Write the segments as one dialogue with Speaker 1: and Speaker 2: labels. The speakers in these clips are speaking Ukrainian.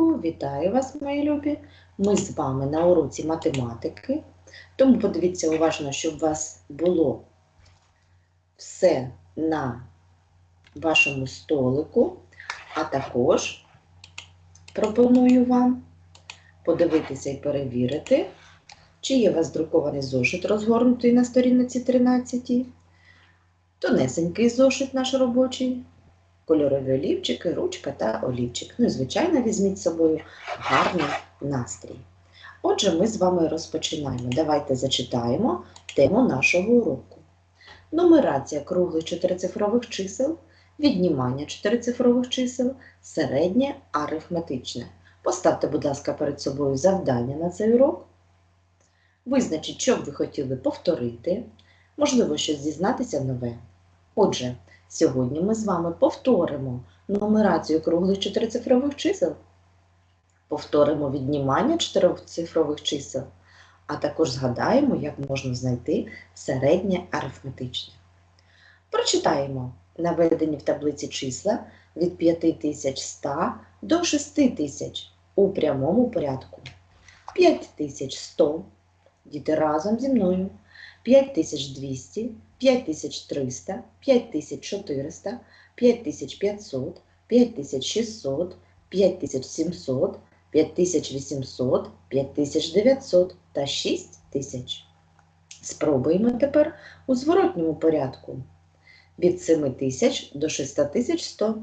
Speaker 1: Вітаю вас, мої любі! Ми з вами на уроці математики. Тому подивіться уважно, щоб у вас було все на вашому столику, а також пропоную вам подивитися і перевірити, чи є у вас друкований зошит розгорнутий на сторінці 13, тонесенький зошит наш робочий, кольорові олівчики, ручка та олівчик. Ну і, звичайно, візьміть з собою гарний настрій. Отже, ми з вами розпочинаємо. Давайте зачитаємо тему нашого уроку. Нумерація круглих чотирицифрових чисел, віднімання чотирицифрових чисел, середнє арифметичне. Поставте, будь ласка, перед собою завдання на цей урок. Визначіть, що б ви хотіли повторити, можливо, щось дізнатися нове. Отже, Сьогодні ми з вами повторимо нумерацію круглих чотирицифрових чисел, повторимо віднімання чотирицифрових чисел, а також згадаємо, як можна знайти середнє арифметичне. Прочитаємо наведені в таблиці числа від 5100 до 6000 у прямому порядку. 5100, діти разом зі мною, 5200, 5300, 5400, 5500, 5600, 5700, 5800, 5900 та 6000. Спробуємо тепер у зворотньому порядку. Від 7000 до 6100,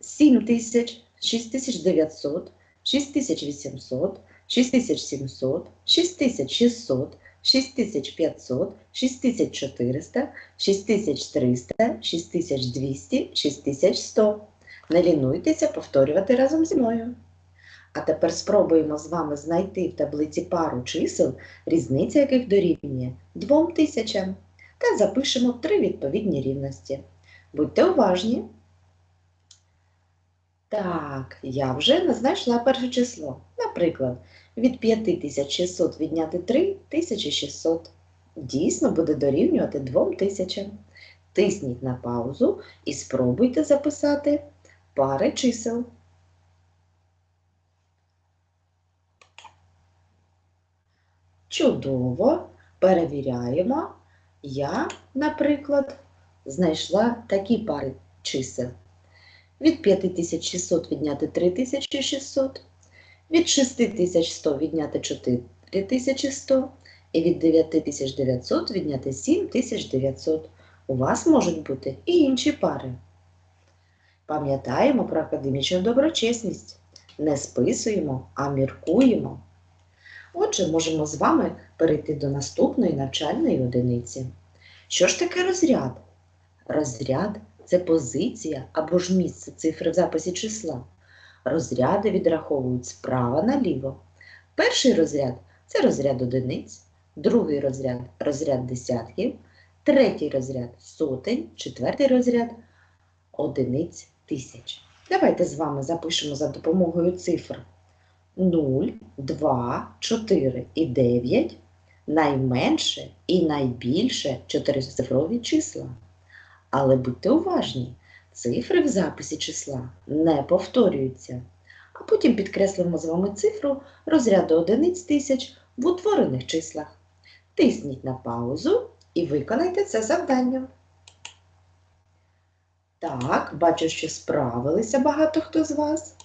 Speaker 1: 7000, 6900, 6800, 6700, 6600, 6500, 6400, 6300, 6200, 6100. Не лінуйтеся повторювати разом зі мною. А тепер спробуємо з вами знайти в таблиці пару чисел, різниця яких дорівнює 2000, та запишемо три відповідні рівності. Будьте уважні. Так, я вже знайшла перше число. Наприклад, від 5600 відняти 3600. Дійсно буде дорівнювати 2000. Тисніть на паузу і спробуйте записати пари чисел. Чудово! Перевіряємо. Я, наприклад, знайшла такі пари чисел. Від 5600 відняти 3600, від 6100 відняти 4100 і від 9900 відняти 7900. У вас можуть бути і інші пари. Пам'ятаємо про академічну доброчесність. Не списуємо, а міркуємо. Отже, можемо з вами перейти до наступної навчальної одиниці. Що ж таке розряд? Розряд це позиція або ж місце цифри в записі числа. Розряди відраховують справа наліво. Перший розряд це розряд одиниць, другий розряд розряд десятків, третій розряд сотень, четвертий розряд одиниць тисяч. Давайте з вами запишемо за допомогою цифр 0, 2, 4 і 9 найменше і найбільше чотирицифрові числа. Але будьте уважні, цифри в записі числа не повторюються. А потім підкреслимо з вами цифру розряду одиниць тисяч в утворених числах. Тисніть на паузу і виконайте це завдання. Так, бачу, що справилися багато хто з вас.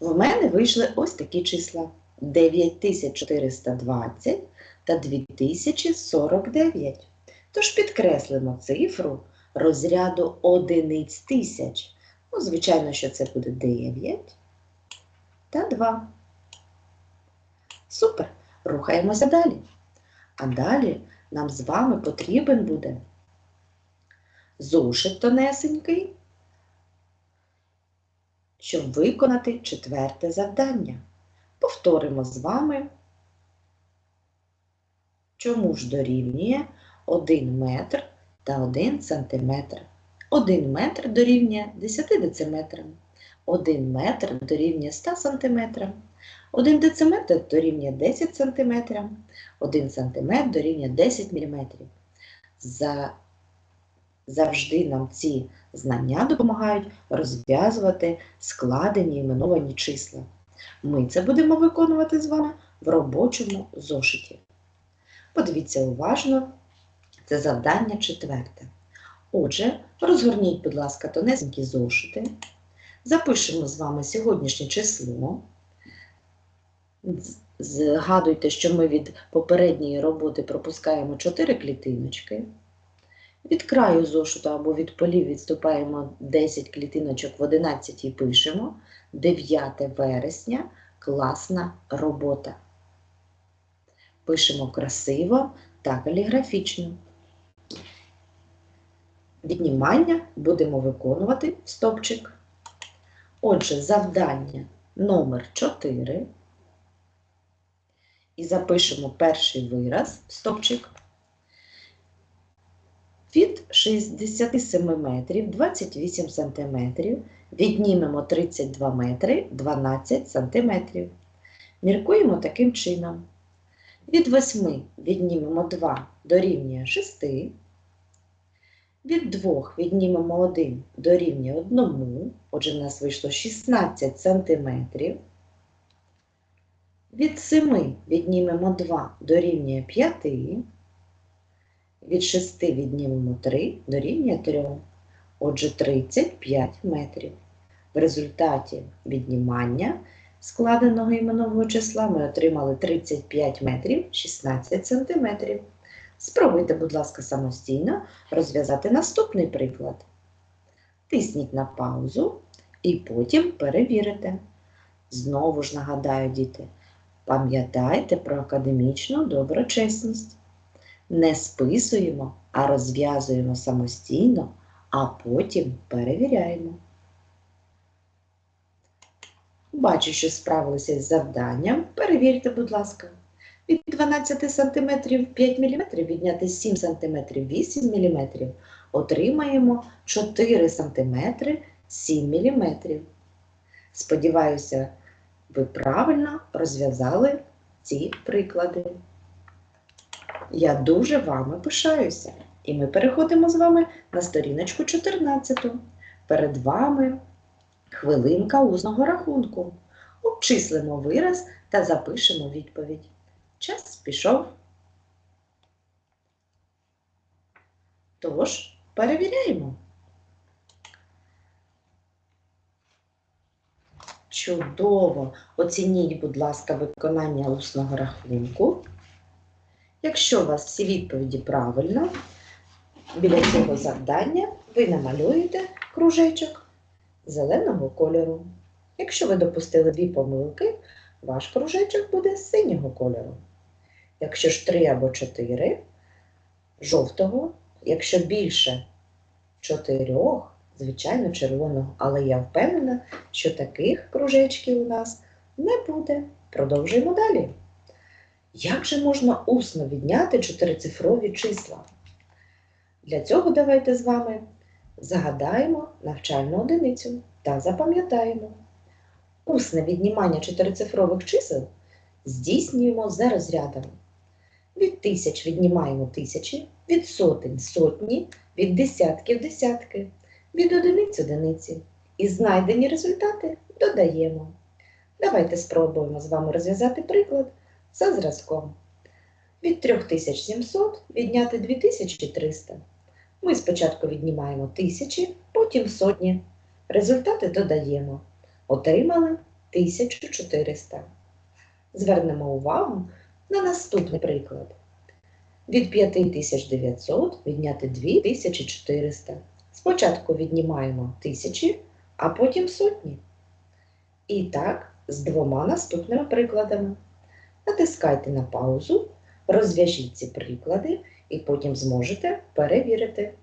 Speaker 1: В мене вийшли ось такі числа: 9420 та 2049. Тож підкреслимо цифру розряду одиниць тисяч. Ну, звичайно, що це буде 9 та 2. Супер! Рухаємося далі. А далі нам з вами потрібен буде зошит тонесенький, щоб виконати четверте завдання. Повторимо з вами, чому ж дорівнює 1 метр та 1 сантиметр. 1 метр дорівнює 10 дециметрам, 1 метр дорівнює 100 сантиметрам, 1 дециметр дорівнює 10 сантиметрам, 1 сантиметр дорівнює 10 мм. За Завжди нам ці знання допомагають розв'язувати складені іменовані числа. Ми це будемо виконувати з вами в робочому зошиті. Подивіться уважно, це завдання четверте. Отже, розгорніть, будь ласка, тонесенькі зошити. Запишемо з вами сьогоднішнє число. Згадуйте, що ми від попередньої роботи пропускаємо 4 клітиночки. Від краю зошиту або від полів відступаємо 10 клітиночок в 11 і пишемо 9 вересня класна робота. Пишемо красиво та каліграфічно. Віднімання будемо виконувати стопчик. Отже, завдання номер 4. І запишемо перший вираз в стопчик. Від 67 метрів 28 сантиметрів віднімемо 32 метри 12 сантиметрів. Міркуємо таким чином. Від 8 віднімемо 2 дорівнює 6. Від 2 віднімемо 1 дорівнює 1. Отже, в нас вийшло 16 сантиметрів. Від 7 віднімемо 2 дорівнює 5. Від 6 віднімемо 3 дорівнює 3. Отже, 35 метрів. В результаті віднімання складеного іменового числа ми отримали 35 метрів 16 сантиметрів. Спробуйте, будь ласка, самостійно розв'язати наступний приклад. Тисніть на паузу і потім перевірите. Знову ж нагадаю, діти, пам'ятайте про академічну доброчесність. Не списуємо, а розв'язуємо самостійно, а потім перевіряємо. Бачу, що справилися із завданням. Перевірте, будь ласка. Від 12 см 5 мм відняти 7 см 8 мм. Отримаємо 4 см 7 мм. Сподіваюся, ви правильно розв'язали ці приклади. Я дуже вами пишаюся. І ми переходимо з вами на сторіночку 14. Перед вами хвилинка усного рахунку. Обчислимо вираз та запишемо відповідь. Час пішов. Тож, перевіряємо. Чудово! Оцініть, будь ласка, виконання усного рахунку. Якщо у вас всі відповіді правильно, біля цього завдання ви намалюєте кружечок зеленого кольору. Якщо ви допустили дві помилки, ваш кружечок буде синього кольору. Якщо ж три або чотири жовтого, якщо більше чотирьох, звичайно, червоного, але я впевнена, що таких кружечків у нас не буде. Продовжуємо далі. Як же можна усно відняти чотирицифрові числа? Для цього давайте з вами загадаємо навчальну одиницю та запам'ятаємо. Усне віднімання чотирицифрових чисел здійснюємо за розрядами. Від тисяч віднімаємо тисячі, від сотень сотні, від десятків десятки, від одиниць одиниці. І знайдені результати додаємо. Давайте спробуємо з вами розв'язати приклад за зразком. Від 3700 відняти 2300. Ми спочатку віднімаємо тисячі, потім сотні. Результати додаємо. Отримали 1400. Звернемо увагу на наступний приклад. Від 5900 відняти 2400. Спочатку віднімаємо тисячі, а потім сотні. І так, з двома наступними прикладами. Натискайте на паузу, розв'яжіть ці приклади і потім зможете перевірити.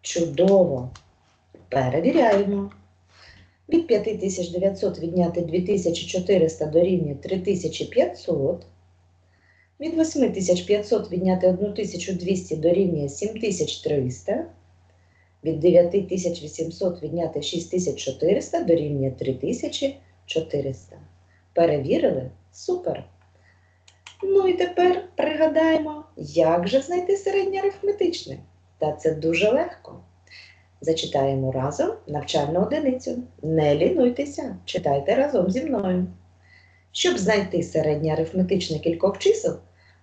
Speaker 1: Чудово! Перевіряємо. Від 5900 відняти 2400 дорівнює 3500. Від 8500 відняти 1200 дорівнює 7300. Від 9800 відняти 6400 дорівнює 3400. Перевірили? Супер! Ну і тепер пригадаємо, як же знайти середнє арифметичне. Та це дуже легко. Зачитаємо разом навчальну одиницю. Не лінуйтеся, читайте разом зі мною. Щоб знайти середнє арифметичне кількох чисел,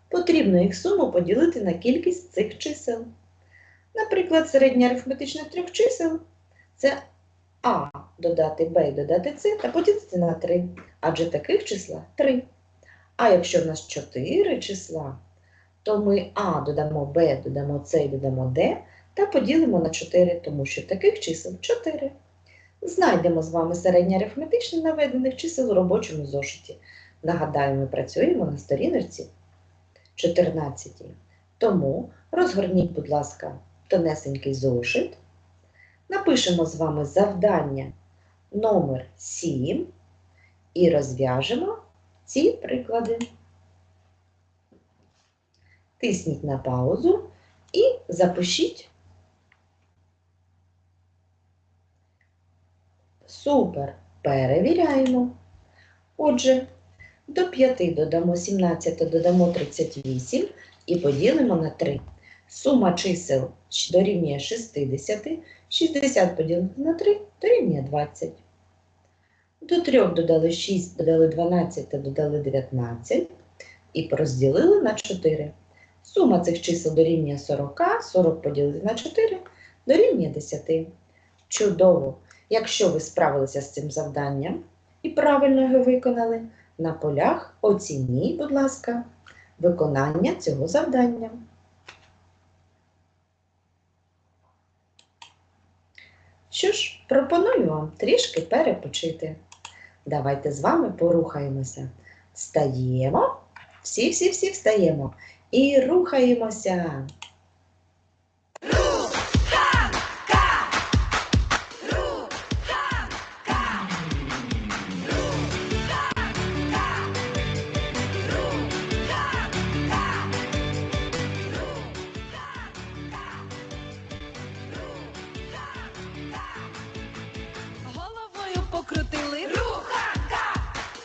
Speaker 1: потрібно їх суму поділити на кількість цих чисел. Наприклад, середнє арифметичне трьох чисел це А додати Б додати С та поділити на 3, адже таких числа 3. А якщо в нас 4 числа, то ми А додамо Б, додамо С і додамо Д та поділимо на 4, тому що таких чисел 4. Знайдемо з вами середнє арифметичне наведених чисел у робочому зошиті. Нагадаю, ми працюємо на сторіночці 14. Тому розгорніть, будь ласка, тонесенький зошит. Напишемо з вами завдання номер 7 і розв'яжемо ці приклади. Тисніть на паузу і запишіть. Супер! Перевіряємо. Отже, до 5 додамо 17, додамо 38 і поділимо на 3. Сума чисел дорівнює 60, 60 поділити на 3 дорівнює 20. До 3 додали 6, додали 12 та додали 19 і розділили на 4. Сума цих чисел дорівнює 40, 40 поділити на 4 дорівнює 10. Чудово! Якщо ви справилися з цим завданням і правильно його виконали, на полях оцініть, будь ласка, виконання цього завдання. Що ж, пропоную вам трішки перепочити. Давайте з вами порухаємося. Встаємо, всі-всі-всі встаємо і рухаємося.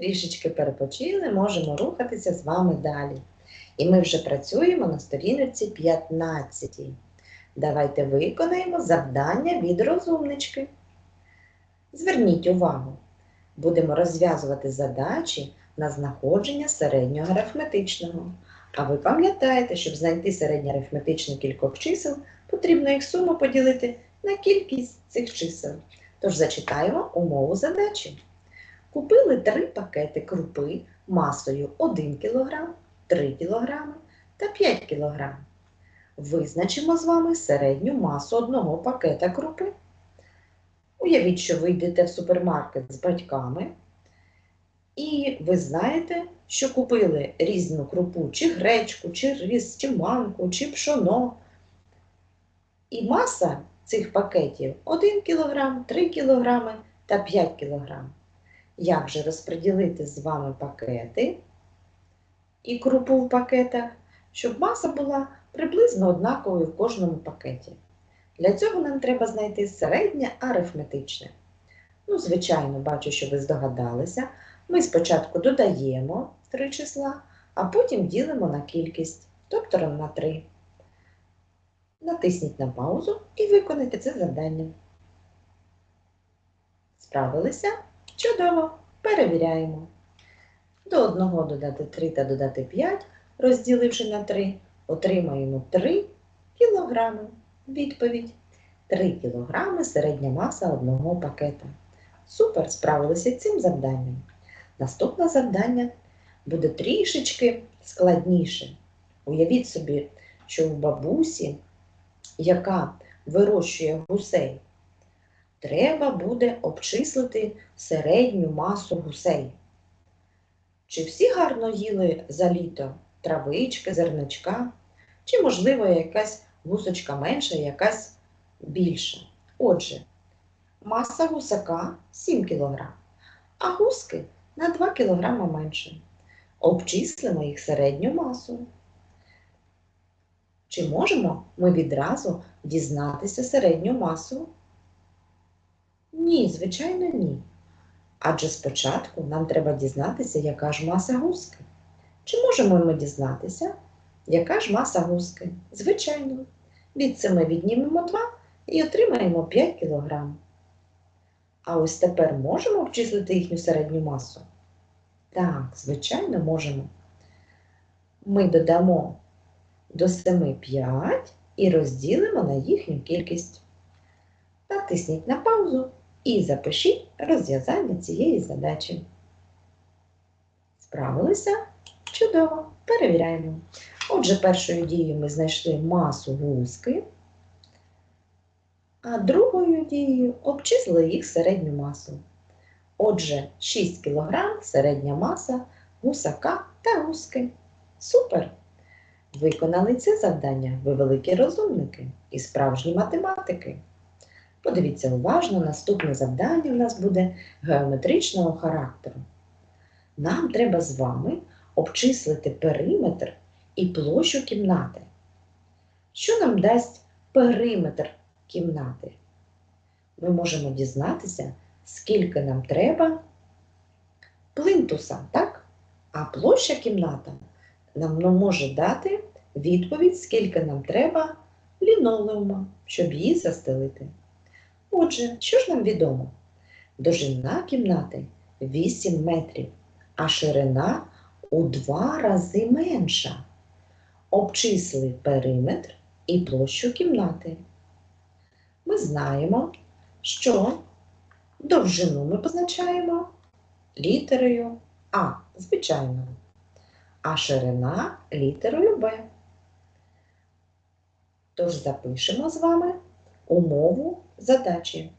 Speaker 1: Трішечки перепочили, можемо рухатися з вами далі. І ми вже працюємо на сторінці 15. Давайте виконаємо завдання від розумнички. Зверніть увагу, будемо розв'язувати задачі на знаходження середнього арифметичного. А ви пам'ятаєте, щоб знайти середньоарифметичне кількох чисел, потрібно їх суму поділити на кількість цих чисел. Тож зачитаємо умову задачі. Купили три пакети крупи масою 1 кг, 3 кг та 5 кг. Визначимо з вами середню масу одного пакета крупи. Уявіть, що ви йдете в супермаркет з батьками, і ви знаєте, що купили різну крупу, чи гречку, чи рис, чи манку, чи пшоно. І маса цих пакетів 1 кг, 3 кг та 5 кг. Як же розподілити з вами пакети і крупу в пакетах, щоб маса була приблизно однаковою в кожному пакеті? Для цього нам треба знайти середнє арифметичне. Ну, звичайно, бачу, що ви здогадалися. Ми спочатку додаємо три числа, а потім ділимо на кількість, тобто на 3. Натисніть на паузу і виконайте це завдання. Справилися? Чудово! Перевіряємо. До 1 додати 3 та додати 5, розділивши на 3, отримаємо 3 кілограми. Відповідь. 3 кілограми середня маса одного пакета. Супер, справилися цим завданням. Наступне завдання буде трішечки складніше. Уявіть собі, що у бабусі, яка вирощує гусей, треба буде обчислити середню масу гусей. Чи всі гарно їли за літо травички, зерничка, чи, можливо, якась гусочка менша, якась більша. Отже, маса гусака 7 кг, а гуски на 2 кг менше. Обчислимо їх середню масу. Чи можемо ми відразу дізнатися середню масу? Ні, звичайно, ні. Адже спочатку нам треба дізнатися, яка ж маса гуски. Чи можемо ми дізнатися, яка ж маса гуски? Звичайно. Від 7 віднімемо 2 і отримаємо 5 кг. А ось тепер можемо обчислити їхню середню масу? Так, звичайно, можемо. Ми додамо до 7 5 і розділимо на їхню кількість. Натисніть на паузу і запишіть розв'язання цієї задачі. Справилися? Чудово! Перевіряємо. Отже, першою дією ми знайшли масу гуски, а другою дією обчислили їх середню масу. Отже, 6 кг середня маса гусака та гуски. Супер! Виконали це завдання ви великі розумники і справжні математики. Подивіться уважно, наступне завдання у нас буде геометричного характеру. Нам треба з вами обчислити периметр і площу кімнати. Що нам дасть периметр кімнати? Ми можемо дізнатися, скільки нам треба плинтуса, так? А площа кімната нам може дати відповідь, скільки нам треба лінолеума, щоб її застелити. Отже, що ж нам відомо? Довжина кімнати 8 метрів, а ширина у два рази менша. Обчисли периметр і площу кімнати. Ми знаємо, що довжину ми позначаємо літерою А, звичайно, а ширина літерою Б. Тож запишемо з вами умову задачі.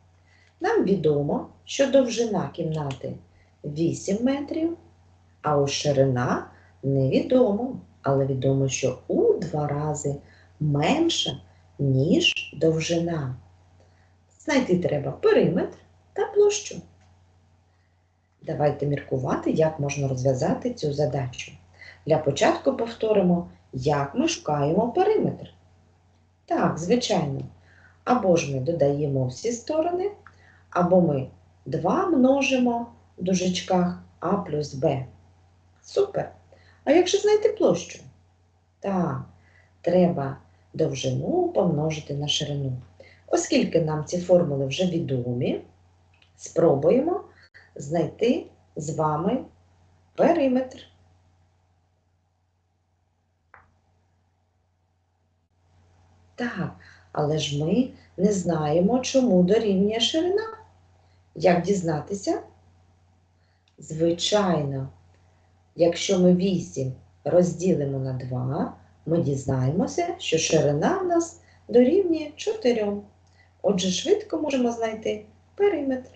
Speaker 1: Нам відомо, що довжина кімнати 8 метрів, а ось ширина невідомо, але відомо, що у два рази менша, ніж довжина. Знайти треба периметр та площу. Давайте міркувати, як можна розв'язати цю задачу. Для початку повторимо, як ми шукаємо периметр. Так, звичайно. Або ж ми додаємо всі сторони, або ми 2 множимо в дужечках А плюс Б. Супер! А як же знайти площу? Так, треба довжину помножити на ширину. Оскільки нам ці формули вже відомі, спробуємо знайти з вами периметр. Так, але ж ми не знаємо, чому дорівнює ширина. Як дізнатися? Звичайно, якщо ми 8 розділимо на 2, ми дізнаємося, що ширина в нас дорівнює 4. Отже, швидко можемо знайти периметр.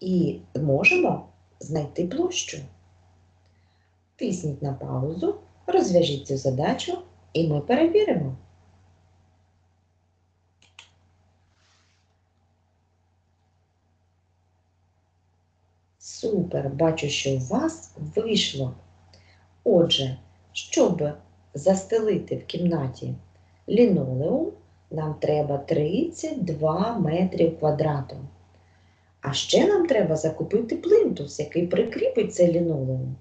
Speaker 1: І можемо знайти площу. Тисніть на паузу, розв'яжіть цю задачу, і ми перевіримо. Супер, бачу, що у вас вийшло. Отже, щоб застелити в кімнаті лінолеум, нам треба 32 метри квадратом. А ще нам треба закупити плінтус, який прикріпить цей лінолеум.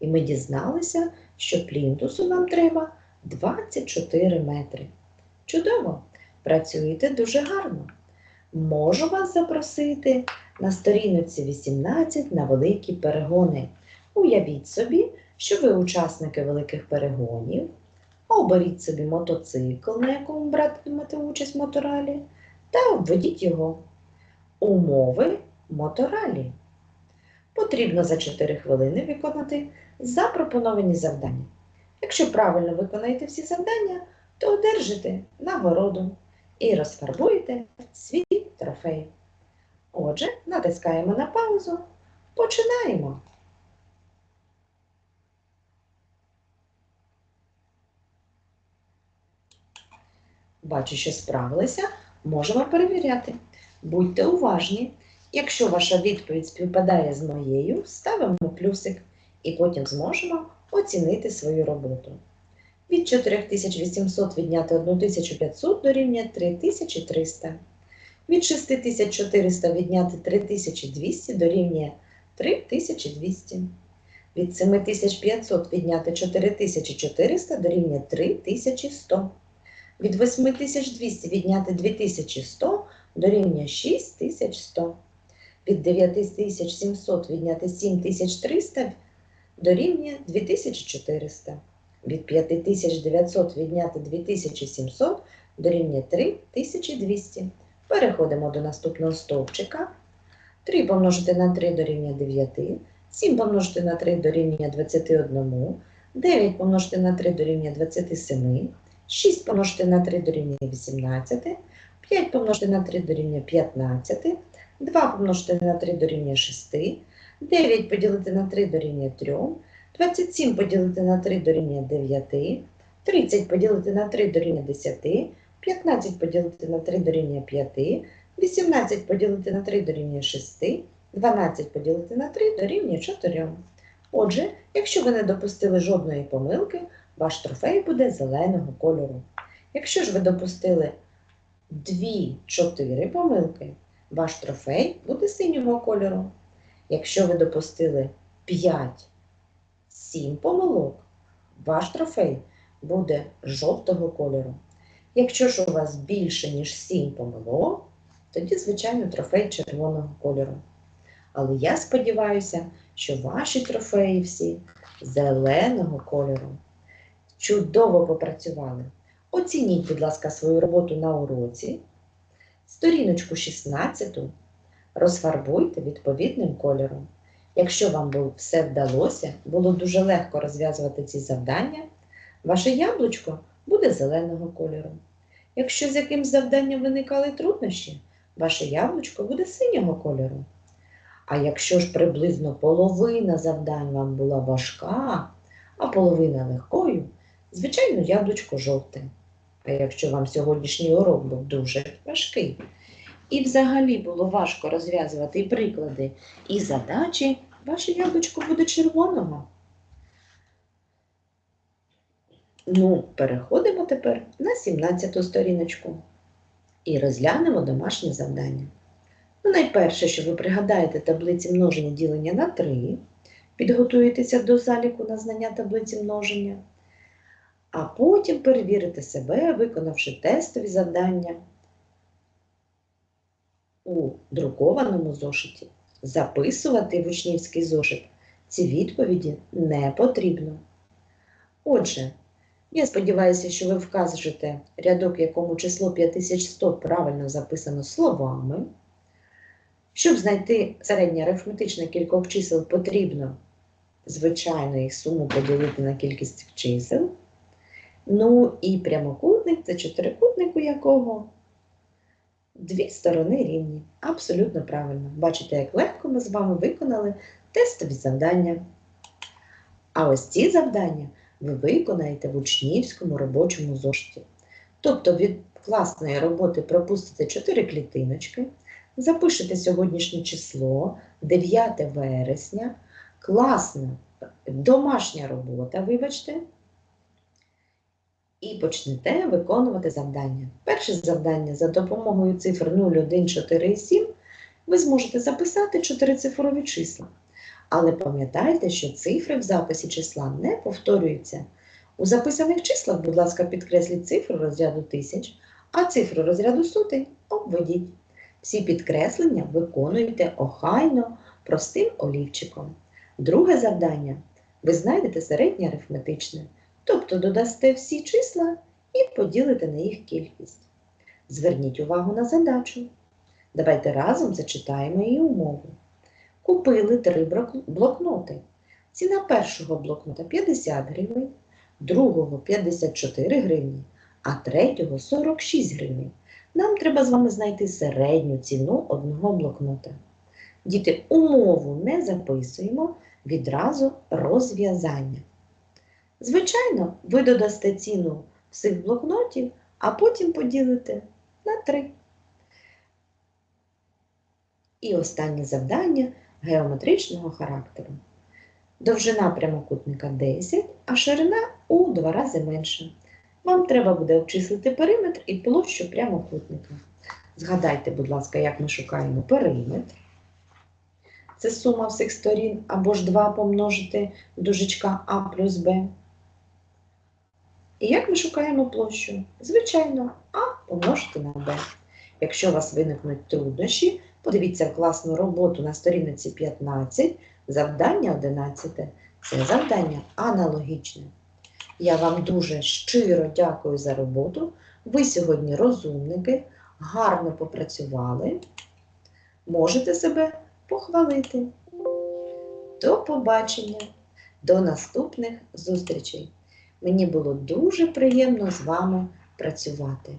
Speaker 1: І ми дізналися, що плінтусу нам треба 24 метри. Чудово! Працюєте дуже гарно. Можу вас запросити на сторінці 18 на великі перегони. Уявіть собі, що ви учасники великих перегонів. Оберіть собі мотоцикл, на якому братимете участь в моторалі, та обведіть його. Умови моторалі. Потрібно за 4 хвилини виконати запропоновані завдання. Якщо правильно виконаєте всі завдання, то одержите нагороду. І розфарбуєте свій трофей. Отже, натискаємо на паузу. Починаємо. Бачу, що справилися, можемо перевіряти. Будьте уважні. Якщо ваша відповідь співпадає з моєю, ставимо плюсик і потім зможемо оцінити свою роботу. Від 4800 відняти 1500 дорівнює 3300. Від 6400 відняти 3200 дорівнює 3200. Від 7500 відняти 4400 дорівнює 3100. Від 8200 відняти 2100 дорівнює 6100. Від 9700 відняти 7300 дорівнює 2400. Від 5900 відняти 2700 дорівнює 3200. Переходимо до наступного стовпчика. 3 помножити на 3 дорівнює 9, 7 помножити на 3 дорівнює 21, 9 помножити на 3 дорівнює 27, 6 помножити на 3 дорівнює 18, 5 помножити на 3 дорівнює 15, 2 помножити на 3 дорівнює 6, 9 поділити на 3 дорівнює 3, 27 поділити на 3 дорівнює 9, 30 поділити на 3 дорівнює 10, 15 поділити на 3 дорівнює 5, 18 поділити на 3 дорівнює 6, 12 поділити на 3 дорівнює 4. Отже, якщо ви не допустили жодної помилки, ваш трофей буде зеленого кольору. Якщо ж ви допустили 2-4 помилки, ваш трофей буде синього кольору. Якщо ви допустили 5-7 помилок, ваш трофей буде жовтого кольору. Якщо ж у вас більше, ніж 7 помилок, тоді, звичайно, трофей червоного кольору. Але я сподіваюся, що ваші трофеї всі зеленого кольору. Чудово попрацювали. Оцініть, будь ласка, свою роботу на уроці. Сторіночку 16 розфарбуйте відповідним кольором. Якщо вам все вдалося, було дуже легко розв'язувати ці завдання, ваше яблучко буде зеленого кольору. Якщо з якимсь завданням виникали труднощі, ваше яблучко буде синього кольору. А якщо ж приблизно половина завдань вам була важка, а половина легкою, звичайно, яблучко жовте. А якщо вам сьогоднішній урок був дуже важкий, і взагалі було важко розв'язувати і приклади і задачі, ваше яблучко буде червоного. Ну, переходимо тепер на 17 сторіночку і розглянемо домашнє завдання. Ну, найперше, що ви пригадаєте таблиці множення ділення на 3, підготуєтеся до заліку на знання таблиці множення, а потім перевірите себе, виконавши тестові завдання у друкованому зошиті. Записувати в учнівський зошит ці відповіді не потрібно. Отже, я сподіваюся, що ви вкажете рядок, якому число 5100 правильно записано словами. Щоб знайти середнє арифметичне кількох чисел, потрібно, звичайно, їх суму поділити на кількість чисел. Ну і прямокутник це чотирикутник, у якого дві сторони рівні. Абсолютно правильно. Бачите, як легко ми з вами виконали тестові завдання. А ось ці завдання ви виконаєте в учнівському робочому зошиті. Тобто від класної роботи пропустите 4 клітиночки, запишете сьогоднішнє число, 9 вересня, класна домашня робота, вибачте, і почнете виконувати завдання. Перше завдання за допомогою цифр 0, 1, 4 і 7 ви зможете записати чотирицифрові числа. Але пам'ятайте, що цифри в записі числа не повторюються. У записаних числах, будь ласка, підкресліть цифру розряду тисяч, а цифру розряду сотень обведіть. Всі підкреслення виконуйте охайно, простим олівчиком. Друге завдання ви знайдете середнє арифметичне, тобто додасте всі числа і поділите на їх кількість. Зверніть увагу на задачу. Давайте разом зачитаємо її умову. Купили три блокноти. Ціна першого блокнота 50 гривень, другого 54 гривні, а третього 46 гривень. Нам треба з вами знайти середню ціну одного блокнота. Діти, умову не записуємо, відразу розв'язання. Звичайно, ви додасте ціну всіх блокнотів, а потім поділите на 3. І останнє завдання геометричного характеру. Довжина прямокутника 10, а ширина у 2 рази менша. Вам треба буде обчислити периметр і площу прямокутника. Згадайте, будь ласка, як ми шукаємо периметр. Це сума всіх сторін або ж 2 помножити дужечка А плюс Б. І як ми шукаємо площу? Звичайно, А помножити на Б. Якщо у вас виникнуть труднощі, подивіться класну роботу на сторінці 15, завдання 11. Це завдання аналогічне. Я вам дуже щиро дякую за роботу. Ви сьогодні розумники, гарно попрацювали. Можете себе похвалити. До побачення, до наступних зустрічей. Мені було дуже приємно з вами працювати.